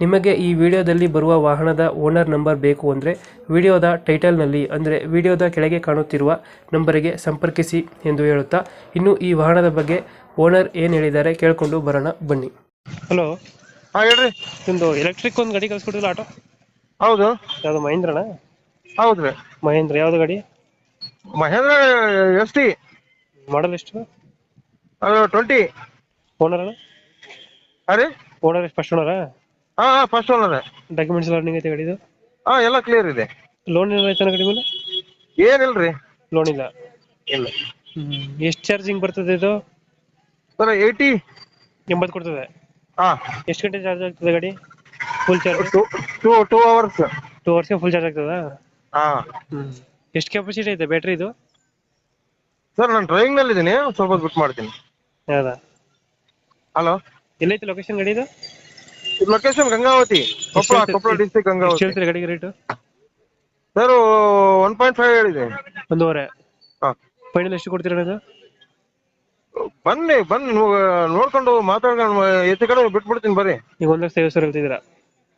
ನಿಮಗೆ ಈ ವಿಡಿಯೋದಲ್ಲಿ ಬರುವ ವಾಹನದ ಓನರ್ ನಂಬರ್ ಬೇಕು ಅಂದರೆ ವಿಡಿಯೋದ ಟೈಟಲ್ನಲ್ಲಿ ಅಂದರೆ ವಿಡಿಯೋದ ಕೆಳಗೆ ಕಾಣುತ್ತಿರುವ ನಂಬರಿಗೆ ಸಂಪರ್ಕಿಸಿ ಎಂದು ಹೇಳುತ್ತಾ ಇನ್ನು ಈ ವಾಹನದ ಬಗ್ಗೆ ಓನರ್ ಏನು ಹೇಳಿದ್ದಾರೆ ಕೇಳಿಕೊಂಡು ಬರೋಣ ಬನ್ನಿ. ಹಲೋ. ಹಾಂ ಹೇಳ್ರಿ. ನಿಮ್ಮದು ಎಲೆಕ್ಟ್ರಿಕ್ ಒಂದು ಗಾಡಿ ಕಳಿಸ್ಕೊಟ್ಟಿಲ್ಲ ಆಟೋ ಹೌದು. ಯಾವುದು ಮಹೇಂದ್ರಣ ರೀ ಮಹೇಂದ್ರ ಯಾವುದು ಗಾಡಿ? Mahendra S T. ಮಾಡಲ್ ಎಷ್ಟು? ಅದು ಟ್ವೆಂಟಿ ಓನರ್ ಅಣ್ಣ? ಅರೆ ಓನರ್ ಎಷ್ಟು ಫಸ್ಟ್ ಓನರಾ ಹಾ ಫಸ್ಟ್ ಓನರ್ ಡಾಕ್ಯುಮೆಂಟ್ಸ್ ಎಲ್ಲ ರನ್ನಿಂಗ್ ಐತೆ ಗಾಡಿದು ಹಾ ಎಲ್ಲ ಕ್ಲಿಯರ್ ಇದೆ. ಲೋನ್ ಏನಾರ ಐತೆ ಗಾಡಿ ಮೇಲೆ? ಏನಿಲ್ರಿ. ಲೋನ್ ಇಲ್ಲ? ಇಲ್ಲ. ಎಷ್ಟು ಚಾರ್ಜಿಂಗ್ ಬರ್ತದೆ ಇದು? ಸರ್ ಏಯ್ಟಿ ಎಂಬತ್ತು ಕೊಡ್ತದೆ? ಹಾ. ಎಷ್ಟು ಗಂಟೆ ಚಾರ್ಜ್ ಆಗ್ತದೆ ಗಾಡಿ? Full charge two two two hours two ಅವರ್ಸ್ಗೆ full charge ಆಗ್ತದಾ? ಹಾ. ಎಷ್ಟು ಕೆಪಾಸಿಟಿ ಐತೆ ಬ್ಯಾಟ್ರಿ ಇದು? ಸರ್ ನಾನು ಡ್ರೈವಿಂಗ್ನಲ್ಲಿ ಇದ್ದೀನಿ ಸ್ವಲ್ಪ ಬಿಟ್ ಬಿಟ್ಟು ಮಾಡ್ತೀನಿ. ಹೌದಾ? ಹಲೋ ಎಲ್ಲೈತೆ ಲೊಕೇಶನ್ ಗಾಡಿ ಇದು? ಲೊಕೇಶನ್ ಗಂಗಾವತಿ ಕೊಪ್ಪಳ ಕೊಪ್ಪಳ ಡಿಸ್ಟಿಕ್ ಗಂಗಾವತಿ ಹೇಳ್ತೀರಿ ಗಾಡಿಗೆ rate sir one point five ಹೇಳಿದೆ. ಒಂದೂವರೆ. ಹಾಂ. ಫೈನಲ್ ಎಷ್ಟು ಕೊಡ್ತೀರಾ ಇದು? ಬನ್ನಿ ಬನ್ನಿ ನೋಡ್ಕೊಂಡು ಮಾತಾಡ್ಕೊಂಡು ಎತ್ತಿ ಕಡೆ ಬಿಟ್ಬಿಡ್ತೀನಿ ಬರ್ರಿ. ಈಗ ಒಂದು ಲಕ್ಷ ಐವತ್ತು ಸಾವಿರ ಹೇಳ್ತಿದ್ದೀರಾ?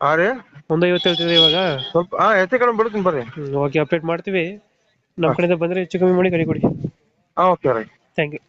ಹಾ ರೀ. ಒಂದು ಐವತ್ತು ಹೇಳ್ತಿದ್ದೀರಾ ಇವಾಗ? ಸ್ವಲ್ಪ ಹಾ ಎತ್ತಿ ಕಡೆ ಬಿಡ್ತೀನಿ ಬರ್ರಿ. ಓಕೆ ಅಪ್ಡೇಟ್ ಮಾಡ್ತೀವಿ. ನಮ್ಮ ಕಡೆಯಿಂದ ಬಂದರೆ ಹೆಚ್ಚು ಕಮ್ಮಿ ಮಾಡಿ ಕಡೆ ಕೊಡಿ. ಹಾಂ ಓಕೆ ರೈಟ್ ಥ್ಯಾಂಕ್ ಯು